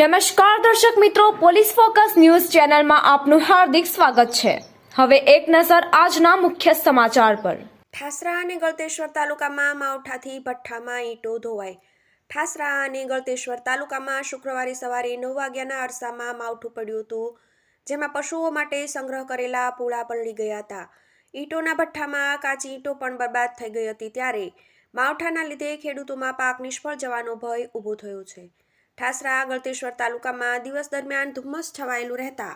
નમસ્કાર દર્શક મિત્રો, પોલીસ ફોકસ ન્યૂઝ ચેનલમાં આપનું હાર્દિક સ્વાગત છે. હવે એક નજર આજના મુખ્ય સમાચાર પર. ઠાસરા અને ગળતેશ્વર તાલુકામાં માવઠાથી ભઠ્ઠામાં ઈંટો ધોવાય ઠાસરા અને ગળતેશ્વર તાલુકામાં શુક્રવારે સવારે નવ વાગ્યાના અરસામાં માવઠું પડ્યું હતું, જેમાં પશુઓ માટે સંગ્રહ કરેલા પૂળા પલળી ગયા હતા. ઈંટોના ભઠ્ઠામાં કાચી ઈંટો પણ બરબાદ થઈ ગઈ હતી ત્યારે માવઠાના લીધે ખેડૂતોમાં પાક નિષ્ફળ જવાનો ભય ઊભો થયો છે. ઠાસરા, ગળતેશ્વર તાલુકામાં દિવસ દરમિયાન ધુમ્મસ છવાયેલું રહેતા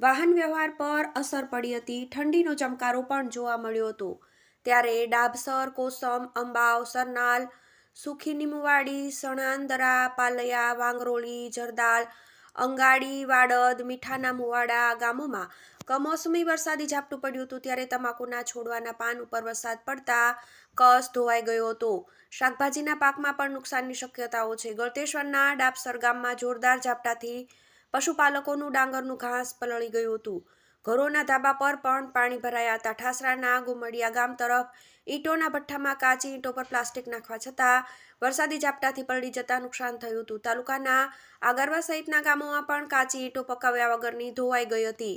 વાહન વ્યવહાર પર અસર પડી હતી. ઠંડીનો ચમકારો પણ જોવા મળ્યો હતો. ત્યારે ડાભસર કોસમ, અંબાવ, સરનાલ સુખી નીમુવાડી સણાંદરા, પાલયા વાંગરોળી જરદાલ, અંગાડી, વાડદ, મીઠાના મુવાડા ગામોમાં કમોસમી વરસાદી ઝાપટું પડ્યું હતું ત્યારે તમાકુના છોડવાના પાન ઉપર વરસાદ પડતા કસ ધોવાઈ ગયો હતો. શાકભાજીના પાકમાં પણ નુકસાનની શક્યતાઓ છે. ગળતેશ્વરના ડાબસર ગામમાં જોરદાર ઝાપટાથી પશુપાલકોનું ડાંગરનું ઘાસ પલળી ગયું હતું. ઘરોના ધાબા પર પણ પાણી ભરાયા હતા. ઠાસરાના ગુમડિયા ગામ તરફ ઈંટોના ભઠ્ઠામાં કાચી ઈંટો પર પ્લાસ્ટિક નાખવા છતાં વરસાદી ઝાપટાથી પલળી જતા નુકસાન થયું હતું. તાલુકાના આગરવા સહિતના ગામોમાં પણ કાચી ઈંટો પકાવ્યા વગરની ધોવાઈ ગઈ હતી.